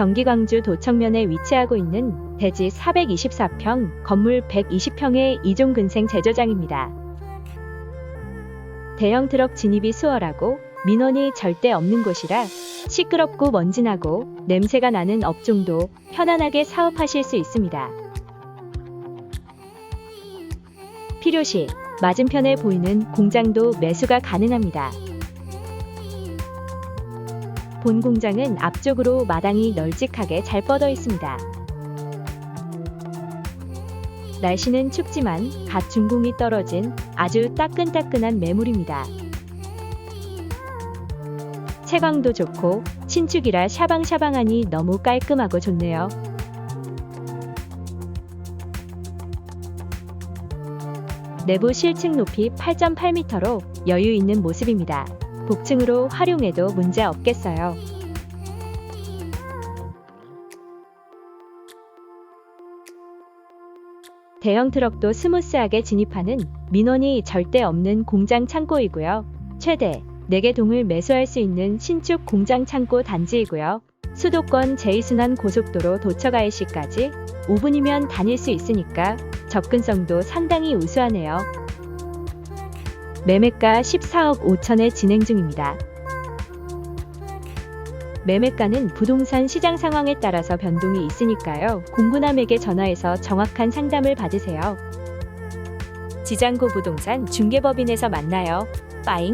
경기 광주 도청면에 위치하고 있는 대지 424평, 건물 120평의 이종 근생 제조장입니다. 대형 트럭 진입이 수월하고 민원이 절대 없는 곳이라 시끄럽고 먼지나고 냄새가 나는 업종도 편안하게 사업하실 수 있습니다. 필요시 맞은편에 보이는 공장도 매수가 가능합니다. 본 공장은 앞쪽으로 마당이 널찍하게 잘 뻗어 있습니다. 날씨는 춥지만 갓 준공이 떨어진 아주 따끈따끈한 매물입니다. 채광도 좋고 신축이라 샤방샤방하니 너무 깔끔하고 좋네요. 내부 실층 높이 8.8m로 여유 있는 모습입니다. 복층으로 활용해도 문제 없겠어요. 대형 트럭도 스무스하게 진입하는 민원이 절대 없는 공장 창고이고요. 최대 4개 동을 매수할 수 있는 신축 공장 창고 단지이고요. 수도권 제2순환 고속도로 도처가이시까지 5분이면 다닐 수 있으니까 접근성도 상당히 우수하네요. 매매가 14억 5천에 진행 중입니다. 매매가는 부동산 시장 상황에 따라서 변동이 있으니까요. 공부남에게 전화해서 정확한 상담을 받으세요. 지장고 부동산 중개법인에서 만나요. 빠잉